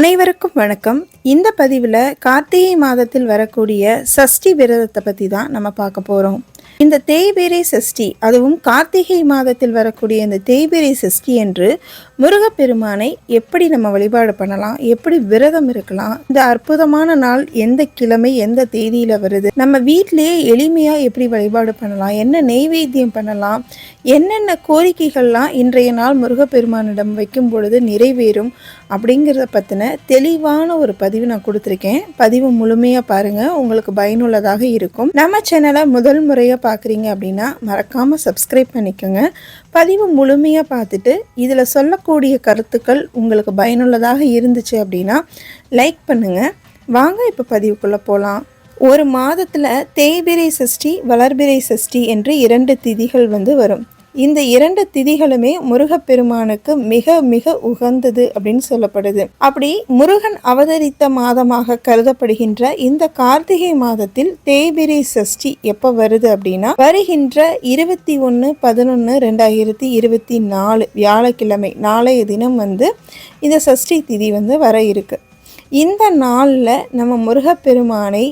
அனைவருக்கும் வணக்கம். இந்த பதிவில் கார்த்திகை மாதத்தில் வரக்கூடிய சஷ்டி விரதத்தை பற்றி தான் நம்ம பார்க்க போகிறோம் இந்த தேய்பிரை சஷ்டி அதுவும் கார்த்திகை மாதத்தில் வரக்கூடிய இந்த தேய்பிரை சஷ்டி என்று முருகப்பெருமானை எப்படி நம்ம வழிபாடு பண்ணலாம்? எப்படி விரதம் இருக்கலாம்? இந்த அற்புதமான நாள் எந்த கிழமை எந்த தேதியில் வருது? நம்ம வீட்டிலேயே எளிமையாக எப்படி வழிபாடு பண்ணலாம்? என்ன நெய்வேத்தியம் பண்ணலாம்? என்னென்ன கோரிக்கைகள்லாம் இன்றைய நாள் முருகப்பெருமானிடம் வைக்கும் பொழுது நிறைவேறும்? அப்படிங்கிறத பற்றின தெளிவான ஒரு பதிவு நான் கொடுத்துருக்கேன். பதிவு முழுமையாக பாருங்கள் உங்களுக்கு பயனுள்ளதாக இருக்கும். நம்ம சேனலை முதல் முறையாக பார்க்குறீங்க அப்படின்னா மறக்காமல் சப்ஸ்கிரைப் பண்ணிக்கோங்க. பதிவு முழுமையாக பார்த்துட்டு இதில் சொல்லக்கூடிய கருத்துக்கள் உங்களுக்கு பயனுள்ளதாக இருந்துச்சு அப்படின்னா லைக் பண்ணுங்கள் வாங்க இப்போ பதிவுக்குள்ளே போகலாம் ஒரு மாதத்தில் தேய்பிரை சஷ்டி வளர்பிரை சஷ்டி என்று இரண்டு திதிகள் வந்து வரும். இந்த இரண்டு திதிகளுமே முருகப்பெருமானுக்கு மிக மிக உகந்தது அப்படின்னு சொல்லப்படுது. அப்படி முருகன் அவதரித்த மாதமாக கருதப்படுகின்ற இந்த கார்த்திகை மாதத்தில் தேய்பிரை சஷ்டி எப்போ வருது அப்படின்னா வருகின்ற இருபத்தி ஒன்று பதினொன்று ரெண்டாயிரத்தி இருபத்தி நாலு வியாழக்கிழமை நாளைய தினம் வந்து இந்த சஷ்டி திதி வந்து வர இருக்கு. இந்த நாளில் நம்ம முருகப்பெருமானை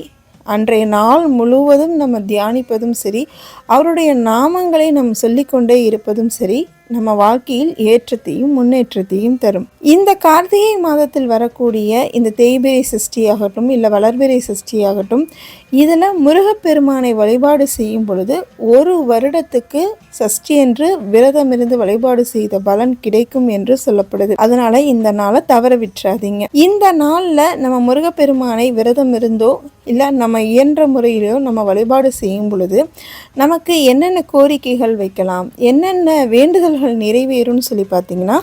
அன்றைய நாள் முழுவதும் நம்ம தியானிப்பதும் சரி அவருடைய நாமங்களை நம் சொல்லிக்கொண்டே இருப்பதும் சரி நம்ம வாழ்க்கையில் ஏற்றத்தையும் முன்னேற்றத்தையும் தரும். இந்த கார்த்திகை மாதத்தில் வரக்கூடிய இந்த தேய்பிரை சஷ்டியாகட்டும் இல்லை வளர்பிறை சஷ்டியாகட்டும் இதில் முருகப்பெருமானை வழிபாடு செய்யும் பொழுது ஒரு வருடத்துக்கு சஷ்டி என்று விரதம் இருந்து வழிபாடு செய்த பலன் கிடைக்கும் என்று சொல்லப்படுது. அதனால இந்த நாளை தவற விட்டுறாதீங்க. இந்த நாளில் நம்ம முருகப்பெருமானை விரதம் இருந்தோ இல்லை நம்ம இயன்ற முறையிலோ நம்ம வழிபாடு செய்யும் பொழுது நமக்கு என்னென்ன கோரிக்கைகள் வைக்கலாம் என்னென்ன வேண்டுதல் வேண்டுதல்கள் நிறைவேறும்னு சொல்லி பார்த்தீங்கன்னா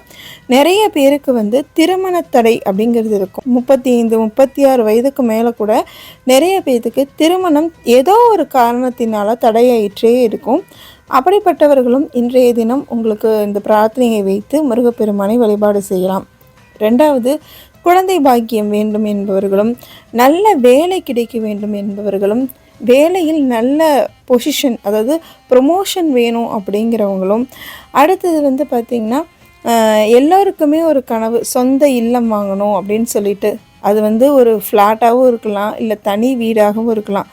நிறைய பேருக்கு வந்து திருமண தடை அப்படிங்கிறது இருக்கும். முப்பத்தி ஐந்து முப்பத்தி ஆறு வயதுக்கு மேலே கூட நிறைய பேர்த்துக்கு திருமணம் ஏதோ ஒரு காரணத்தினால தடையாயிற்றே இருக்கும். அப்படிப்பட்டவர்களும் இன்றைய தினம் உங்களுக்கு இந்த பிரார்த்தனையை வைத்து முருகப்பெருமானை வழிபாடு செய்யலாம். ரெண்டாவது குழந்தை பாக்கியம் வேண்டும் என்பவர்களும் நல்ல வேலை கிடைக்க வேண்டும் என்பவர்களும் வேலையில் நல்ல பொசிஷன் அதாவது ப்ரொமோஷன் வேணும் அப்படிங்கிறவங்களும் அடுத்தது வந்து பார்த்திங்கன்னா எல்லோருக்குமே ஒரு கனவு சொந்த இல்லம் வாங்கணும் அப்படின்னு சொல்லிட்டு அது வந்து ஒரு ஃப்ளாட்டாகவும் இருக்கலாம் இல்லை தனி வீடாகவும் இருக்கலாம்.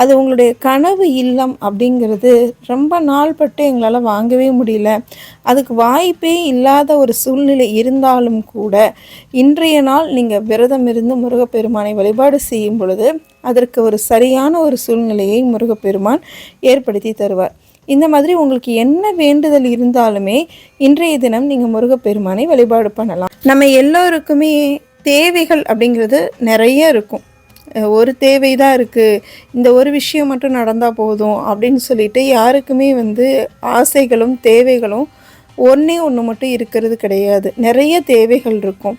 அது உங்களுடைய கனவு இல்லம் அப்படிங்கிறது ரொம்ப நாள் பட்டு எங்களால் வாங்கவே முடியல. அதுக்கு வாய்ப்பே இல்லாத ஒரு சூழ்நிலை இருந்தாலும் கூட இன்றைய நாள் நீங்கள் விரதம் இருந்து முருகப்பெருமானை வழிபாடு செய்யும் பொழுது அதற்கு ஒரு சரியான ஒரு சூழ்நிலையை முருகப்பெருமான் ஏற்படுத்தி தருவார். இந்த மாதிரி உங்களுக்கு என்ன வேண்டுதல் இருந்தாலுமே இன்றைய தினம் நீங்கள் முருகப்பெருமானை வழிபாடு பண்ணலாம். நம்ம எல்லோருக்குமே தேவைகள் அப்படிங்கிறது நிறைய இருக்கும். ஒரு தேவை தான் இருக்குது இந்த ஒரு விஷயம் மட்டும் நடந்தால் போதும் அப்படின்னு சொல்லிட்டு யாருக்குமே வந்து ஆசைகளும் தேவைகளும் ஒன்றே ஒன்று மட்டும் இருக்கிறது கிடையாது. நிறைய தேவைகள் இருக்கும்.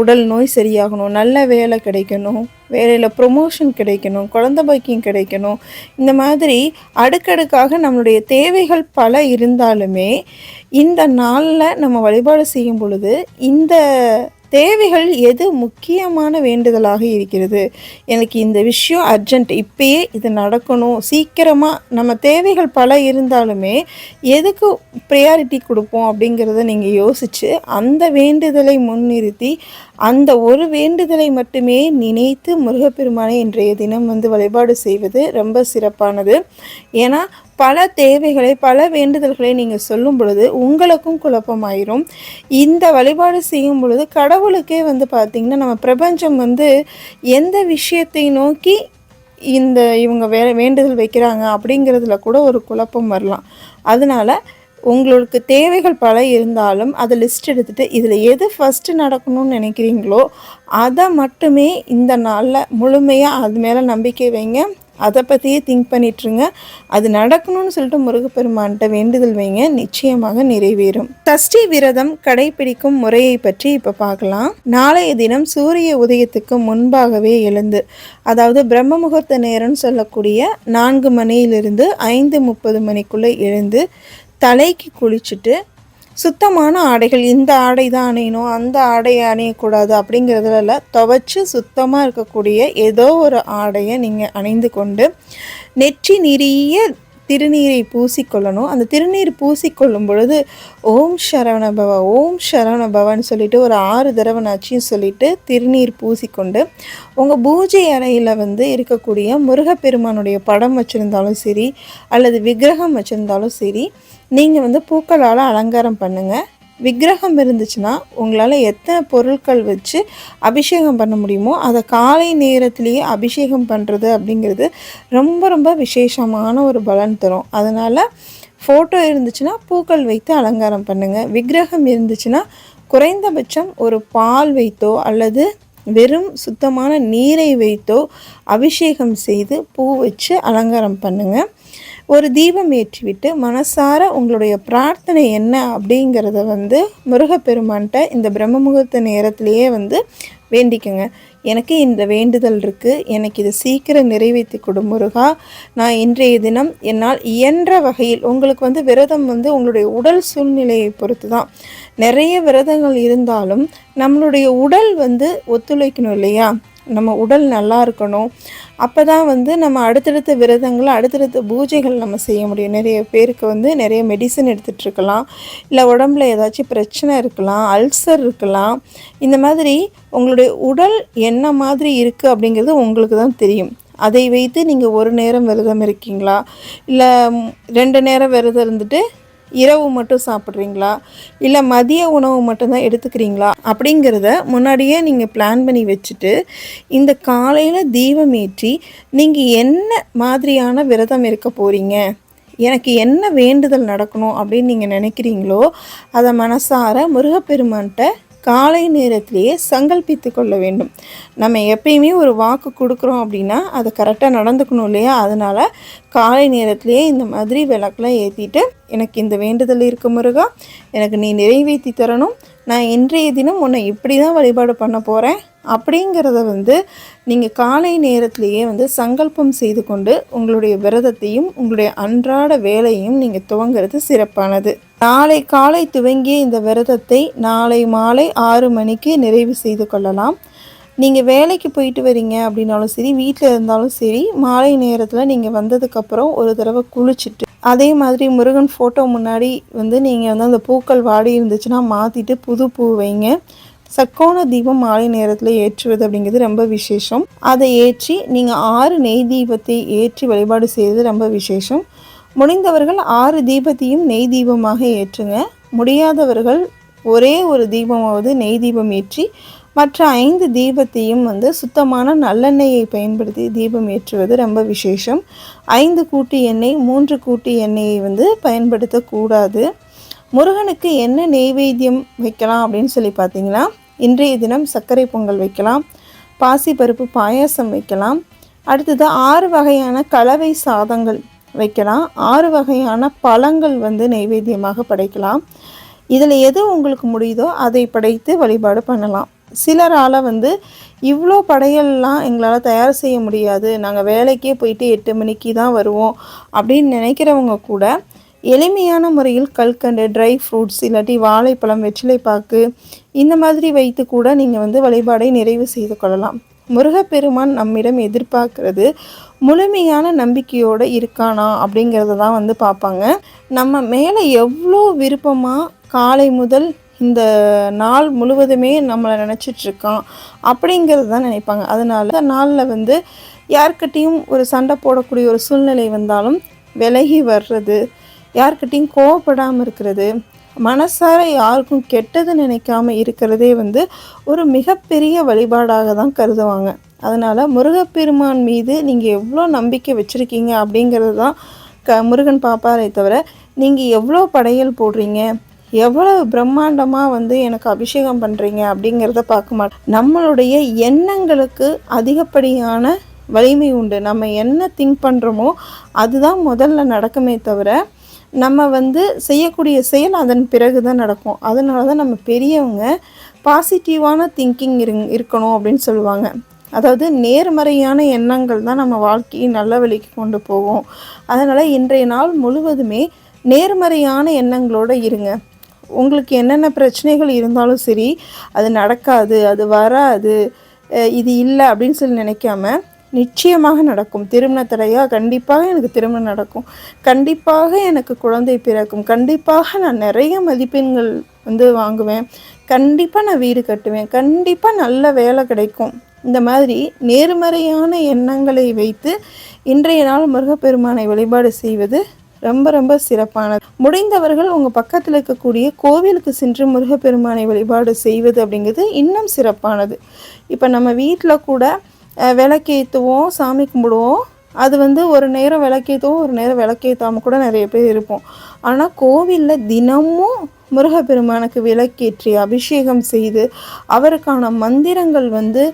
உடல் நோய் சரியாகணும் நல்ல வேலை கிடைக்கணும் வேலையில் ப்ரொமோஷன் கிடைக்கணும் குழந்த பாக்கியம் கிடைக்கணும். இந்த மாதிரி அடுக்கடுக்காக நம்மளுடைய தேவைகள் பல இருந்தாலுமே இந்த நாளில் நம்ம வழிபாடு செய்யும் பொழுது இந்த தேவைகள் எது முக்கியமான வேண்டுதலாக இருக்கிறது? எனக்கு இந்த விஷயம் அர்ஜென்ட். இப்பயே இது நடக்கணும். சீக்கிரமாக நம்ம தேவைகள் பல இருந்தாலுமே எதுக்கு ப்ரையாரிட்டி கொடுப்போம் அப்படிங்கிறத நீங்கள் யோசித்து அந்த வேண்டுதலை முன்னிறுத்தி அந்த ஒரு வேண்டுதலை மட்டுமே நினைத்து முருகப்பெருமானை இன்றைய தினம் வந்து வழிபாடு செய்வது ரொம்ப சிறப்பானது. ஏன்னா பல தேவைகளை பல வேண்டுதல்களை நீங்கள் சொல்லும் பொழுது உங்களுக்கும் குழப்பமாயிரும். இந்த வழிபாடு செய்யும் பொழுது கடவுளுக்கே வந்து பார்த்திங்கன்னா நம்ம பிரபஞ்சம் வந்து எந்த விஷயத்தை நோக்கி இந்த இவங்க வே வேண்டுதல் வைக்கிறாங்க அப்படிங்கிறதுல கூட ஒரு குழப்பம் வரலாம். அதனால் உங்களுக்கு தேவைகள் பல இருந்தாலும் அதை லிஸ்ட் எடுத்துகிட்டு இதில் எது ஃபஸ்ட்டு நடக்கணும்னு நினைக்கிறீங்களோ அதை மட்டுமே இந்த நாளில் முழுமையாக அது மேலே நம்பிக்கை வைங்க. அதை பற்றியே திங்க் பண்ணிட்டுருங்க. அது நடக்கணும்னு சொல்லிட்டு முருகப்பெருமான்கிட்ட வேண்டுதல் வைங்க. நிச்சயமாக நிறைவேறும். சஷ்டி விரதம் கடைபிடிக்கும் முறையை பற்றி இப்போ பார்க்கலாம். நாளைய தினம் சூரிய உதயத்துக்கு முன்பாகவே எழுந்து அதாவது பிரம்ம முகூர்த்த நேரம்னு சொல்லக்கூடிய நான்கு மணியிலிருந்து ஐந்து முப்பது மணிக்குள்ளே எழுந்து தலைக்கு குளிச்சுட்டு சுத்தமான ஆடைகள் இந்த ஆடை தான் அணையணும் அந்த ஆடையை அணியக்கூடாது அப்படிங்கிறதுல துவைச்சு சுத்தமாக இருக்கக்கூடிய ஏதோ ஒரு ஆடையை நீங்கள் அணிந்து கொண்டு நெற்றி நிறைய திருநீரை பூசிக்கொள்ளணும். அந்த திருநீர் பூசிக்கொள்ளும் பொழுது ஓம் சரவண பவ ஓம் சரவண பவன்னு சொல்லிட்டு ஒரு ஆறு தடவைனாச்சியும் சொல்லிட்டு திருநீர் பூசிக்கொண்டு உங்கள் பூஜை அறையில் வந்து இருக்கக்கூடிய முருகப்பெருமானுடைய படம் வச்சுருந்தாலும் சரி அல்லது விக்கிரகம் வச்சுருந்தாலும் சரி நீங்கள் வந்து பூக்களால் அலங்காரம் பண்ணுங்கள் விக்கிரகம் இருந்துச்சுன்னா உங்களால் எத்தனை பொருட்கள் வச்சு அபிஷேகம் பண்ண முடியுமோ அதை காலை நேரத்திலேயே அபிஷேகம் பண்ணுறது அப்படிங்கிறது ரொம்ப ரொம்ப விசேஷமான ஒரு பலன் தரும். அதனால் ஃபோட்டோ இருந்துச்சுன்னா பூக்கள் வைத்து அலங்காரம் பண்ணுங்கள் விக்கிரகம் இருந்துச்சுன்னா குறைந்தபட்சம் ஒரு பால் வைத்தோ அல்லது வெறும் சுத்தமான நீரை வைத்தோ அபிஷேகம் செய்து பூ வச்சு அலங்காரம் பண்ணுங்கள் ஒரு தீபம் ஏற்றிவிட்டு மனசார உங்களுடைய பிரார்த்தனை என்ன அப்படிங்கிறத வந்து முருகப்பெருமான்கிட்ட இந்த பிரம்ம முகூர்த்த நேரத்திலேயே வந்து வேண்டிக்கோங்க. எனக்கு இந்த வேண்டுதல் இருக்குது எனக்கு இதை சீக்கிரம் நிறைவேற்றி கொடு முருகா. நான் இன்றைய தினம் என்னால் இயன்ற வகையில் உங்களுக்கு வந்து விரதம் வந்து உங்களுடைய உடல் சூழ்நிலையை பொறுத்து தான் நிறைய விரதங்கள் இருந்தாலும் நம்மளுடைய உடல் வந்து ஒத்துழைக்கணும் இல்லையா? நம்ம உடல் நல்லா இருக்கணும். அப்போ தான் வந்து நம்ம அடுத்தடுத்த விரதங்களை அடுத்தடுத்த பூஜைகள் நம்ம செய்ய முடியும். நிறைய பேருக்கு வந்து நிறைய மெடிசன் எடுத்துகிட்ருக்கலாம் இல்லை உடம்புல ஏதாச்சும் பிரச்சனை இருக்கலாம் அல்சர் இருக்கலாம். இந்த மாதிரி உங்களுடைய உடல் என்ன மாதிரி இருக்குது அப்படிங்கிறது உங்களுக்கு தான் தெரியும். அதை வைத்து நீங்கள் ஒரு நேரம் விரதம் இருக்கீங்களா? இல்லை ரெண்டு நேரம் விரதம் இருந்துட்டு இரவு மட்டும் சாப்பிட்றீங்களா? இல்லை மதிய உணவு மட்டும்தான் எடுத்துக்கிறீங்களா? அப்படிங்கிறத முன்னாடியே நீங்கள் பிளான் பண்ணி வச்சுட்டு இந்த காலையில் தீபம் ஏற்றி நீங்கள் என்ன மாதிரியான விரதம் இருக்க போகிறீங்க எனக்கு என்ன வேண்டுதல் நடக்கணும் அப்படின்னு நீங்கள் நினைக்கிறீங்களோ அதை மனசார முருகப்பெருமான்கிட்ட காலை நேரத்திலேயே சங்கல்பித்து கொள்ள வேண்டும். நம்ம எப்பயுமே ஒரு வாக்கு கொடுக்குறோம் அப்படின்னா அதை கரெக்டாக நடந்துக்கணும் இல்லையா? அதனால் காலை நேரத்திலேயே இந்த மாதிரி விளக்கெலாம் ஏற்றிட்டு எனக்கு இந்த வேண்டுதல் இருக்க முருகா எனக்கு நீ நிறைவேற்றி தரணும். நான் இன்றைய தினம் உன்னை இப்படி தான் வழிபாடு பண்ண போகிறேன் அப்படிங்கிறத வந்து நீங்கள் காலை நேரத்திலேயே வந்து சங்கல்பம் செய்து கொண்டு உங்களுடைய விரதத்தையும் உங்களுடைய அன்றாட வேலையும் நீங்கள் துவங்கிறது சிறப்பானது. நாளை காலை துவங்கிய இந்த விரதத்தை நாளை மாலை ஆறு மணிக்கு நிறைவு செய்து கொள்ளலாம். நீங்கள் வேலைக்கு போயிட்டு வரீங்க அப்படின்னாலும் சரி வீட்டில் இருந்தாலும் சரி மாலை நேரத்தில் நீங்கள் வந்ததுக்கப்புறம் ஒரு தடவை குளிச்சுட்டு அதே மாதிரி முருகன் ஃபோட்டோ முன்னாடி வந்து நீங்கள் வந்து அந்த பூக்கள் வாடி இருந்துச்சுன்னா மாற்றிட்டு புது பூ வைங்க. சக்கோண தீபம் மாலை நேரத்தில் ஏற்றுவது அப்படிங்கிறது ரொம்ப விசேஷம். அதை ஏற்றி நீங்கள் ஆறு நெய் தீபத்தை ஏற்றி வழிபாடு செய்வது ரொம்ப விசேஷம். முடிந்தவர்கள் ஆறு தீபத்தையும் நெய் தீபமாக ஏற்றுங்க. முடியாதவர்கள் ஒரே ஒரு தீபமாவது நெய் தீபம் ஏற்றி மற்ற ஐந்து தீபத்தையும் வந்து சுத்தமான நல்லெண்ணெயை பயன்படுத்தி தீபம் ஏற்றுவது ரொம்ப விசேஷம். ஐந்து கூட்டி எண்ணெய் மூன்று கூட்டி எண்ணெயை வந்து பயன்படுத்தக்கூடாது. முருகனுக்கு என்ன நெய்வேத்தியம் வைக்கலாம் அப்படின்னு சொல்லி பார்த்தீங்கன்னா இன்றைய தினம் சர்க்கரை பொங்கல் வைக்கலாம் பாசிப்பருப்பு பாயாசம் வைக்கலாம். அடுத்தது ஆறு வகையான கலவை சாதங்கள் வைக்கலாம். ஆறு வகையான பழங்கள் வந்து நைவேத்தியமாக படைக்கலாம். இதில் எது உங்களுக்கு முடியுதோ அதை படைத்து வழிபாடு பண்ணலாம். சிலரால் வந்து இவ்வளோ படையல்லாம் எங்களால் தயார் செய்ய முடியாது. நாங்கள் வேலைக்கே போயிட்டு எட்டு மணிக்கு தான் வருவோம் அப்படின்னு நினைக்கிறவங்க கூட எளிமையான முறையில் கல்கண்டு ட்ரை ஃப்ரூட்ஸ் இல்லாட்டி வாழைப்பழம் வெற்றிலைப்பாக்கு இந்த மாதிரி வைத்து கூட நீங்கள் வந்து வழிபாடை நிறைவு செய்து கொள்ளலாம். முருகப்பெருமான் நம்மிடம் எதிர்பார்க்கறது முழுமையான நம்பிக்கையோடு இருக்கானா அப்படிங்கிறத தான் வந்து பார்ப்பாங்க. நம்ம மேலே எவ்வளோ விருப்பமாக காலை முதல் இந்த நாள் முழுவதுமே நம்மளை நினச்சிட்ருக்கான் அப்படிங்கிறது தான் நினைப்பாங்க. அதனால் நாளில் வந்து யார்கிட்டையும் ஒரு சண்டை போடக்கூடிய ஒரு சூழ்நிலை வந்தாலும் விலகி வர்றது யார்கிட்டையும் கோவப்படாமல் இருக்கிறது மனசார யாருக்கும் கெட்டது நினைக்காம இருக்கிறதே வந்து ஒரு மிகப்பெரிய வழிபாடாக தான் கருதுவாங்க. அதனால் முருகப்பெருமான் மீது நீங்கள் எவ்வளோ நம்பிக்கை வச்சுருக்கீங்க அப்படிங்கிறது தான் க முருகன் பாப்பாரே தவிர நீங்கள் எவ்வளோ படையல் போடுறீங்க? எவ்வளவு பிரம்மாண்டமாக வந்து எனக்கு அபிஷேகம் பண்ணுறீங்க அப்படிங்கிறத பார்க்க மாட்டோம். நம்மளுடைய எண்ணங்களுக்கு அதிகப்படியான வலிமை உண்டு. நம்ம என்ன திங்க் பண்ணுறோமோ அதுதான் முதல்ல நடக்குமே தவிர நம்ம வந்து செய்யக்கூடிய செயல் அதன் பிறகு தான் நடக்கும். அதனால தான் நம்ம பெரியவங்க பாசிட்டிவான திங்கிங் இருங் இருக்கணும் அப்படின்னு சொல்லுவாங்க. அதாவது நேர்மறையான எண்ணங்கள் தான் நம்ம வாழ்க்கையை நல்ல வழிக்கு கொண்டு போவோம் அதனால் இன்றைய நாள் முழுவதுமே நேர்மறையான எண்ணங்களோடு இருங்க. உங்களுக்கு என்னென்ன பிரச்சனைகள் இருந்தாலும் சரி அது நடக்காது அது வராது இது இல்லை அப்படின்னு சொல்லி நினைக்காம நிச்சயமாக நடக்கும். திருமண தடையா? கண்டிப்பாக எனக்கு திருமணம் நடக்கும். கண்டிப்பாக எனக்கு குழந்தை பிறக்கும். கண்டிப்பாக நான் நிறைய மதிப்பெண்கள் வந்து வாங்குவேன். கண்டிப்பாக நான் வீடு கட்டுவேன். கண்டிப்பாக நல்ல வேலை கிடைக்கும். இந்த மாதிரி நேர்மறையான எண்ணங்களை வைத்து இன்றைய நாள் முருகப்பெருமானை வழிபாடு செய்வது ரொம்ப ரொம்ப சிறப்பானது. முடிந்தவர்கள் உங்கள் பக்கத்தில் இருக்கக்கூடிய கோவிலுக்கு சென்று முருகப்பெருமானை வழிபாடு செய்வது அப்படிங்கிறது இன்னும் சிறப்பானது. இப்போ நம்ம வீட்டில் கூட விளக்கேற்றுவோம் சாமி கும்பிடுவோம். அது வந்து ஒரு நேரம் விளக்கேற்றுவோம் ஒரு நேரம் விளக்கேற்றாமல் கூட நிறைய பேர் இருப்போம். ஆனால் கோவிலில் தினமும் முருகப்பெருமானுக்கு விளக்கேற்றி அபிஷேகம் செய்து அவருக்கான மந்திரங்கள் வந்து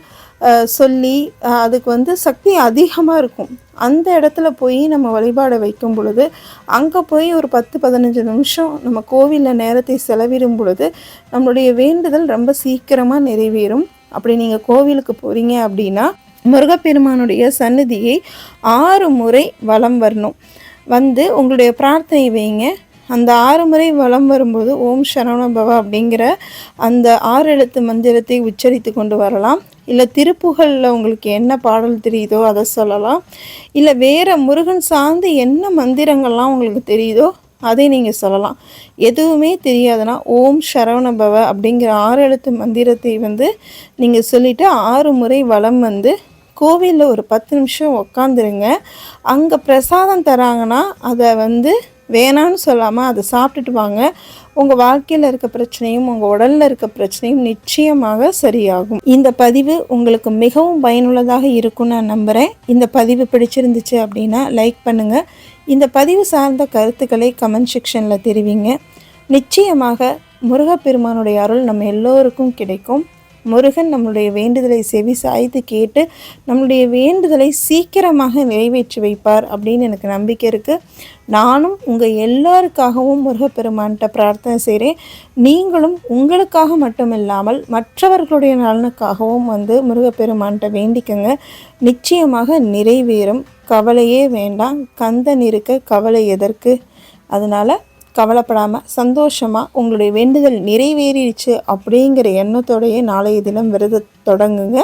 சொல்லி அதுக்கு வந்து சக்தி அதிகமாக இருக்கும். அந்த இடத்துல போய் நம்ம வழிபாடை வைக்கும் பொழுது அங்கே போய் ஒரு பத்து பதினஞ்சு நிமிஷம் நம்ம கோவிலில் நேரத்தை செலவிடும் பொழுது நம்மளுடைய வேண்டுதல் ரொம்ப சீக்கிரமாக நிறைவேறும். அப்படி நீங்கள் கோவிலுக்கு போகிறீங்க அப்படின்னா முருகப்பெருமானுடைய சன்னதியை ஆறு முறை வலம் வரணும். வந்து உங்களுடைய பிரார்த்தனை வைங்க. அந்த ஆறு முறை வலம் வரும்போது ஓம் சரவணபவ அப்படிங்கிற அந்த ஆறு எழுத்து மந்திரத்தை உச்சரித்து கொண்டு வரலாம். இல்லை திருப்புகழில் உங்களுக்கு என்ன பாடல் தெரியுதோ அதை சொல்லலாம். இல்லை வேறு முருகன் சார்ந்து என்ன மந்திரங்கள்லாம் உங்களுக்கு தெரியுதோ அதை நீங்கள் சொல்லலாம். எதுவுமே தெரியாதுன்னா ஓம் சரவணபவ அப்படிங்கிற ஆறு எழுத்து மந்திரத்தை வந்து நீங்கள் சொல்லிவிட்டு ஆறு முறை வலம் வந்து கோவிலில் ஒரு பத்து நிமிஷம் உக்காந்துருங்க. அங்கே பிரசாதம் தராங்கன்னா அதை வந்து வேணான்னு சொல்லாமல் அதை சாப்பிட்டுட்டு வாங்க. உங்கள் வாழ்க்கையில் இருக்க பிரச்சனையும் உங்கள் உடலில் இருக்க பிரச்சனையும் நிச்சயமாக சரியாகும். இந்த பதிவு உங்களுக்கு மிகவும் பயனுள்ளதாக இருக்கும்னு நான் நம்புகிறேன் இந்த பதிவு பிடிச்சிருந்துச்சு அப்படின்னா லைக் பண்ணுங்கள் இந்த பதிவு சார்ந்த கருத்துக்களை கமெண்ட் செக்ஷனில் தெரிவிங்க. நிச்சயமாக முருகப்பெருமானுடைய அருள் நம்ம எல்லோருக்கும் கிடைக்கும். முருகன் நம்மளுடைய வேண்டுதலை செவி சாய்த்து கேட்டு நம்மளுடைய வேண்டுதலை சீக்கிரமாக நிறைவேற்றி வைப்பார் அப்படின்னு எனக்கு நம்பிக்கை இருக்குது நானும் உங்கள் எல்லாருக்காகவும் முருகப்பெருமான்கிட்ட பிரார்த்தனை செய்கிறேன் நீங்களும் உங்களுக்காக மட்டும் இல்லாமல் மற்றவர்களுடைய நலனுக்காகவும் வந்து முருகப்பெருமான்கிட்ட வேண்டிக்கங்க. நிச்சயமாக நிறைவேறும். கவலையே வேண்டாம். கந்தன் இருக்க கவலை எதற்கு? அதனால் கவலைப்படாமல் சந்தோஷமாக உங்களுடைய வேண்டுதல் நிறைவேறிடுச்சு அப்படிங்கிற எண்ணத்தோடையே நாளைய தினம் விரத தொடங்குங்க.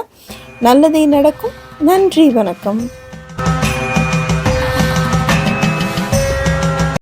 நல்லதே நடக்கும். நன்றி வணக்கம்.